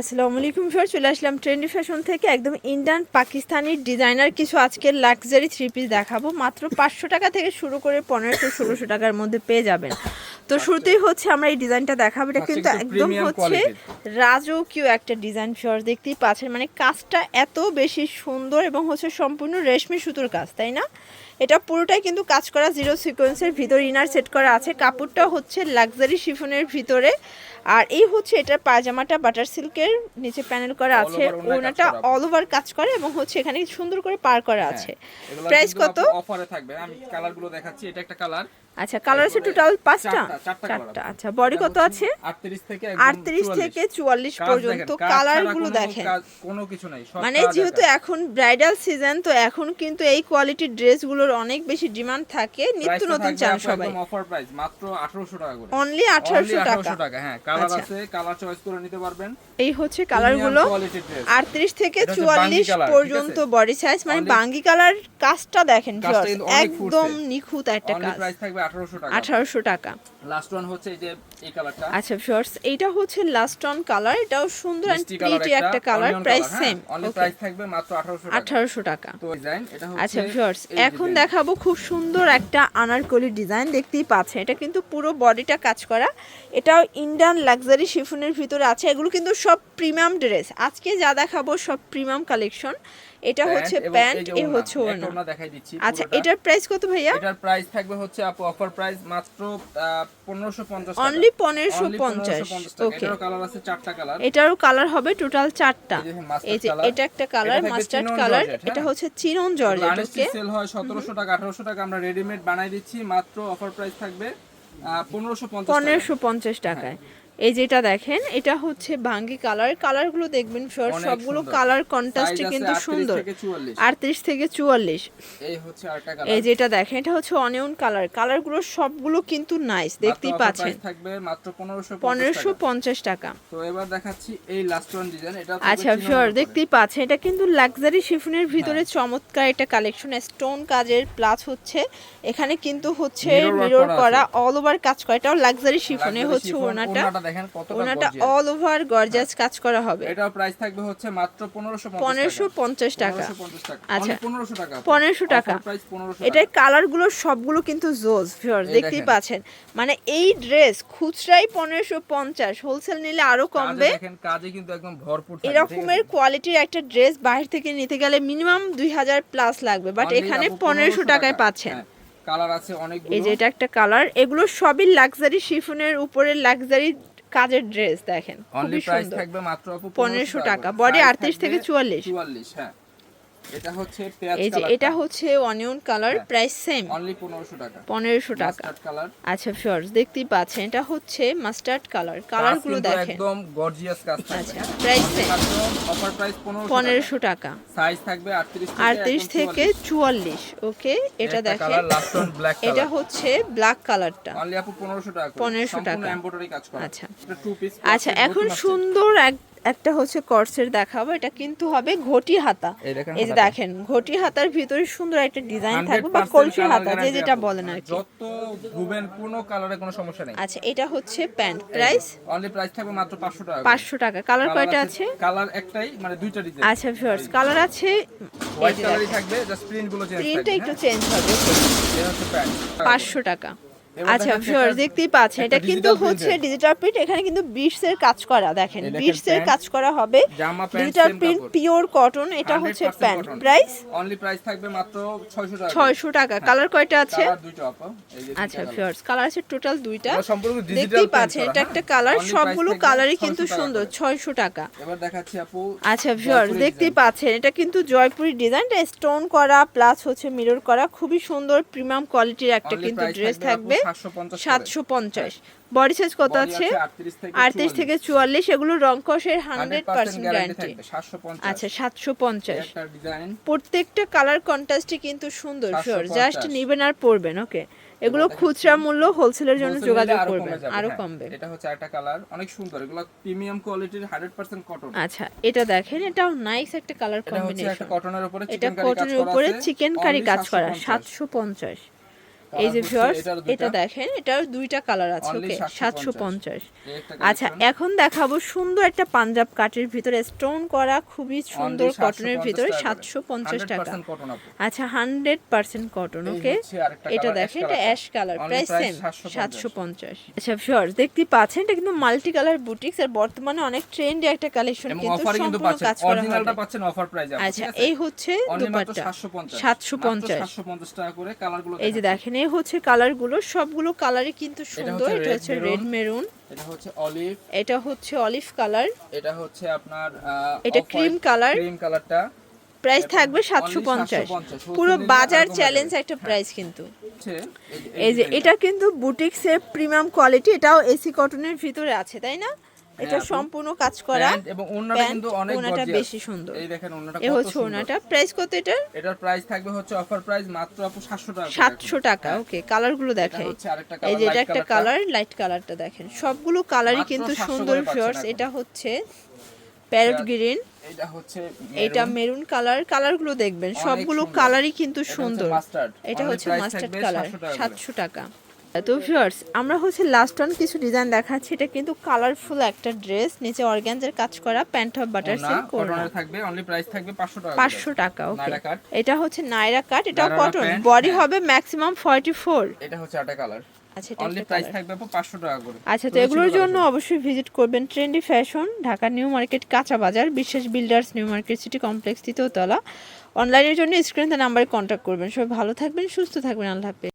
আসসালামু আলাইকুম স্যার চলে আসলাম ট্রেন্ডি ফ্যাশন থেকে। একদম ইন্ডিয়ান পাকিস্তানি ডিজাইনার কিছু আজকের লাক্সারি থ্রি পিস দেখাবো। মাত্র পাঁচশো টাকা থেকে শুরু করে পনেরোশো ষোলোশো টাকার মধ্যে পেয়ে যাবেন। তো শুরুতেই হচ্ছে আমরা এই ডিজাইনটা দেখাবো। এটা আচ্ছা, কিন্তু একদম হচ্ছে। রাজকীয় একটা ডিজাইন ফিওর দেখতেই পাচ্ছেন। মানে কাজটা এত বেশি সুন্দর এবং হচ্ছে সম্পূর্ণ রেশমি সুতোর কাজ তাই না? এটা পুরোটাই কিন্তু কাজ করা জিরো সিকোয়েন্সের ভিতর ইনার সেট করা আছে। কাপড়টা হচ্ছে লাক্সারি শিফনের ভিতরে। আর এই হচ্ছে এটার পায়জামাটা বাটার সিল্কের নিচে প্যানেল করা আছে। ওনাটা অল ওভার কাজ করে এবং হচ্ছে এখানে সুন্দর করে পার করা আছে। এগুলা প্রাইস কত? অফারে থাকবে। আমি কালারগুলো দেখাচ্ছি। এটা একটা কালার আচ্ছা কালার আছে টোটাল পাঁচটা? চারটা, আছে। আচ্ছা বডি কত আছে? 38 থেকে আটত্রিশ থেকে চুয়াল্লিশ পর্যন্ত কালারগুলো দেখেন। কোনো কিছু নাই মানে যেহেতু এখন ব্রাইডাল সিজন তো এখন কিন্তু এই কোয়ালিটির ড্রেসগুলোর অনেক বেশি ডিমান্ড থাকে নিত্য নতুন চান সবাই। অফার প্রাইস মাত্র 1800 টাকা করে। অনলি আঠারোশো Only টাকা। 1800 টাকা হ্যাঁ কালার আচ্ছা। আছে কালার চয়েস করে নিতে পারবেন। এই হচ্ছে কালারগুলো কোয়ালিটি ড্রেস আঠাত্রিশ থেকে এটা হচ্ছে চুয়াল্লিশ বাঙ্গি colour, ঠিক পর্যন্ত বডি সাইজ মানে বাঙ্গি কালার কাজটা দেখেন একদম। নিখুঁত একটা কাজ। প্রাইস থাকবে 1800 টাকা। আঠারোশো টাকা। লাস্ট ওয়ান হচ্ছে এই যে এই কালারটা আচ্ছা ফিওর্স এটা হচ্ছে লাস্ট ওয়ান কালার এটাও সুন্দর এন্ড প্রিটি একটা colour price same only price থাকবে মাত্র 1800 টাকা। আঠারোশো টাকা। তো ডিজাইন এটা হচ্ছে আচ্ছা ভিউয়ার্স এখন দেখাবো খুব সুন্দর একটা আনারকলি ডিজাইন দেখতেই পাচ্ছেন। এটা কিন্তু পুরো বডিটা কাজ করা। এটাও ইন্ডিয়ান লাক্সারি শিফনের ভিতরে আছে এগুলো কিন্তু সব প্রিমিয়াম ড্রেস। আজকে যা দেখাবো সব প্রিমিয়াম কালেকশন। এটা হচ্ছে প্যান্ট এ হচ্ছে ওড়না। দেখাই দিচ্ছি আচ্ছা এটার প্রাইস কত ভাইয়া? এটার প্রাইস থাকবে হচ্ছে আপু অফার প্রাইস মাত্র 1550 টাকা। অনলি পনেরোশো Only পঞ্চাশ। 1550 ওকে এটারও কালার আছে চারটা কালার এটারও কালার হবে টোটাল চারটা। এই যে। এটা একটা কালার মাস্টার্ড কালার এটা? হচ্ছে চিনন জর্জেট ওকে সেল হয় 1700 টাকা 1800 টাকা। আমরা রেডিমেড বানাই দিচ্ছি। মাত্র অফার প্রাইস থাকবে আহ, 1550 টাকা পনেরোশো পঞ্চাশ টাকায়। এই যেটা দেখেন এটা হচ্ছে ভাঙ্গি কালার। কালারগুলো দেখবেন অনেক সবগুলো কালার কন্ট্রাস্টে কিন্তু 38 সুন্দর। থেকে 44 আটত্রিশ থেকে চুয়াল্লিশ। এই হচ্ছে আরেকটা এই যেটা দেখেন এটা হচ্ছে অনিয়ন কালার কালারগুলো সবগুলো কিন্তু নাইস দেখতেই পাচ্ছেন। থাকবে মাত্র 1550 পনেরোশো টাকা। পঞ্চাশ টাকা। তো এবার দেখাচ্ছি এই লাস্ট ওয়ান ডিজাইন এটা আচ্ছা উপরে। দেখতেই পাচ্ছেন এটা কিন্তু লাক্সারি শিফনের ভিতরে হ্যাঁ। চমৎকার একটা কালেকশন স্টোন কাজের প্লাস হচ্ছে। এখানে কিন্তু হচ্ছে মিরর করা অল ওভার কাজ করা। এটাও লাক্সারি শিফনে হচ্ছে ওনাটা দেখেন কতটা ওনাটা অল ওভার গর্জাস কাজ করা হবে। এটার প্রাইস থাকবে হচ্ছে মাত্র 1550 পনেরোশো পঞ্চাশ টাকা। 1550 টাকা। আচ্ছা। আচ্ছা 1500 টাকা। 1500 টাকা। প্রাইস 1500 এটার কালারগুলো সবগুলো কিন্তু জোজ ভিউয়ার্স দেখতেই পাচ্ছেন। মানে এই ড্রেস খুচরাই পনেরোশো পঞ্চাশ। হোলসেল নিলে আরও কমবে। দেখেন কাজে কিন্তু একদম ভরপুর এরকমের কোয়ালিটির একটা ড্রেস বাইরে থেকে নিতে গেলে মিনিমাম দুই হাজার প্লাস লাগবে। বাট এখানে আপু পনেরোশো টাকায় পাচ্ছেন। হ্যাঁ, কালার আছে অনেকগুলো। এই যে এটা একটা কালার এগুলো সবই লাক্সারি শিফনের উপরে লাক্সারি কাজের ড্রেস দেখেন অনলি প্রাইস থাকবে মাত্র 1500 টাকা। বডি Body 38 থেকে চুয়াল্লিশ। 44 44 হ্যাঁ। এটা হচ্ছে এই যে এটা হচ্ছে onion colour. Price same only 1500 টাকা। পনেরোশো টাকা। কালার আচ্ছা ফিওর্স দেখতেই পাচ্ছেন এটা হচ্ছে মাস্টার্ড কালার কালারগুলো দেখেন। একদম গর্জিয়াস কাজ আচ্ছা প্রাইস সেম অফার প্রাইস 1500 পনেরোশো টাকা। সাইজ থাকবে 38 থেকে আটত্রিশ একদম থেকে 44 চুয়াল্লিশ ওকে? এটা দেখেন। কালার এটা হচ্ছে ব্ল্যাক কালারটা অনলি আপু 1500 টাকা করে। 1500 সম্পূর্ণ টাকা। এমব্রয়ডারি কাজ করা। আচ্ছা। আচ্ছা এখন সুন্দর এক একটা হচ্ছে কর্সের দেখাবো এটা কিন্তু হবে ঘটি হাতা। এই যে দেখেন ঘটি হাতার ভিতরে সুন্দর একটা ডিজাইন থাকবে বা কলসি হাতা যে যেটা। বলেন আর কি। যত ধুবেন কোনো কালারে কোনো সমস্যা নেই। আচ্ছা এটা হচ্ছে প্যান্ট। প্রাইস অনলি প্রাইস থাকবে মাত্র 500 টাকা করে। পাঁচশো টাকা। কালার কয়টা আছে? কালার একটাই মানে দুইটা ডিজাইন আচ্ছা ভিউয়ার্স কালার আছে? হোয়াইট কালারই থাকবে জাস্ট প্রিন্টগুলো চেঞ্জ প্রিন্টটা একটু হ্যাঁ? চেঞ্জ হবে। এটা হচ্ছে প্যান্ট। পাঁচশো টাকা। এবার আচ্ছা একটা- দেখতেই পাচ্ছেন এটা কিন্তু হচ্ছে ডিজিটাল প্রিন্ট এখানে কিন্তু বিটস এর কাজ করা দেখেন এই দেখেন বিটস এর কাজ করা হবে। ডিজিটাল প্রিন্ট পিওর কটন এটা হচ্ছে প্যান্ট প্রাইস অনলি প্রাইস থাকবে মাত্র 600 টাকা। ছয়শো টাকা। কালার কয়টা আছে? আচ্ছা ভিউয়ার্স কালার আছে টোটাল দুইটা। দেখতেই পাচ্ছেন এটা একটা কালার সবগুলো কালারই কিন্তু সুন্দর ছয়শো টাকা। এবার দেখাচ্ছি আপু আচ্ছা ভিউয়ার্স দেখতেই। পাচ্ছেন এটা কিন্তু জয়পুরি ডিজাইনটা স্টোন করা প্লাস হচ্ছে মিরর করা খুবই সুন্দর প্রিমিয়াম কোয়ালিটির একটা কিন্তু ড্রেস থাকবে। থাকবে আপু 750 সাতশো পঞ্চাশ। বডি সাইজ কত আছে? 38 থেকে আটত্রিশ থেকে চুয়াল্লিশ। এগুলো রংকসের হান্ড্রেড 100% পার্সেন্ট গ্যারান্টি গ্যারান্টি 750 আচ্ছা সাতশো পঞ্চাশ। প্রত্যেকটা কালার কন্ট্রাস্টই কিন্তু সুন্দর 750 জাস্ট নিবেন আর পরবেন ওকে এগুলো খুচরা মূল্য হোলসেলের জন্য যোগাযোগ করবেন আরও হ্যাঁ। কমবে। এটা হচ্ছে একটা কালার অনেক সুন্দর। এগুলো প্রিমিয়াম কোয়ালিটির 100% কটন আচ্ছা এটা দেখেন এটাও নাইস একটা কালার কম্বিনেশন কটনের উপরে এটা চিকেন কারি কাজ কটনের করা উপরে চিকেন কারি কাজ করা 750 সাতশো পঞ্চাশ। এই যে ভিউয়ার্স এটা দেখেন এটার দুইটা কালার আছে ওকে 750 সাতশো পঞ্চাশ। আচ্ছা এখন দেখাবো সুন্দর একটা পাঞ্জাব কাটের ভিতরে স্টোন করা খুবই সুন্দর কটনের 750 ভিতরে। সাতশো পঞ্চাশ টাকা। 100% আচ্ছা হান্ড্রেড পার্সেন্ট কটন ওকে এটা দেখেন এটা অ্যাশ কালার প্রাইস সেম 750 সাতশো পঞ্চাশ। আচ্ছা ভিউয়ার্স দেখতে পাচ্ছেন এটা কিন্তু মাল্টি কালার বুটিক্স আর বর্তমানে অনেক ট্রেন্ডি একটা কালেকশন কিন্তু সম্পূর্ণ পাচ্ছেন। কাজ করা পাচ্ছেন অফার প্রাইসে আচ্ছা এই হচ্ছে দুপাট্টা 750 সাতশো পঞ্চাশ। 750 টাকা করে কালারগুলো এই যে দেখেন হচ্ছে কালারগুলো সবগুলো কালারই কিন্তু সুন্দর। এটা হচ্ছে রেড মেরুন এটা হচ্ছে অলিভ এটা হচ্ছে অলিভ কালার এটা হচ্ছে আপনার এটা cream color। ক্রিম কালারটা প্রাইস থাকবে সাতশো পঞ্চাশ। 750 পুরো বাজার চ্যালেঞ্জ একটা প্রাইস কিন্তু। এই যে এটা। কিন্তু বুটিক্সের প্রিমিয়াম কোয়ালিটি এটাও এসি কটনের ভিতরে আছে তাই না? এটা সম্পূর্ণ কাজ করা এবং ওন্নাটা কিন্তু অনেক ওনাটা বেশি সুন্দর। এই দেখেন ওন্নাটা কত হচ্ছে ওনাটা প্রাইস কত এটা এটার প্রাইস থাকবে হচ্ছে অফার প্রাইস মাত্র আপু 700 টাকা করে সাতশো এখন। টাকা হ্যাঁ, ওকে কালারগুলো এটা দেখাই এই কালার যে এটা একটা কালার লাইট কালারটা দেখেন। সবগুলো কালারই কিন্তু সুন্দর এখন। এটা হচ্ছে প্যারট গ্রিন এটা হচ্ছে এটা মেরুন কালার কালারগুলো দেখবেন সবগুলো কালারই কিন্তু সুন্দর। এটা হচ্ছে মাস্টার্ড কালার 700 টাকা করে। সাতশো টাকা। তো ভিউয়ার্স আমরা হচ্ছে লাস্ট অন কিছু ডিজাইন দেখাচ্ছি। এটা কিন্তু কালারফুল একটা ড্রেস নিচে অর্গ্যানজার কাজ করা প্যান্ট অফ বাটার সিল্ক করোনা থাকবে অনলি প্রাইস থাকবে 500 টাকা করে। পাঁচশো টাকা ওকে এটা হচ্ছে নাইরা কাট এটাও কটন বডি হ্যাঁ। হবে ম্যাক্সিমাম ফর্টি ফোর এটা হচ্ছে আটা কালার আচ্ছা অনলি প্রাইস থাকবে 500 টাকা করে। আচ্ছা তো এগুলোর জন্য অবশ্যই ভিজিট করবেন trendy fashion Dhaka new market Kacha Bazar বিশেষ builders new market city complex তৃতীয়তলা অনলাইনের জন্য স্ক্রিনে নাম্বারে কন্ট্যাক্ট করবেন। সবাই ভালো থাকবেন সুস্থ থাকবেন আল্লাহ হাফেজ।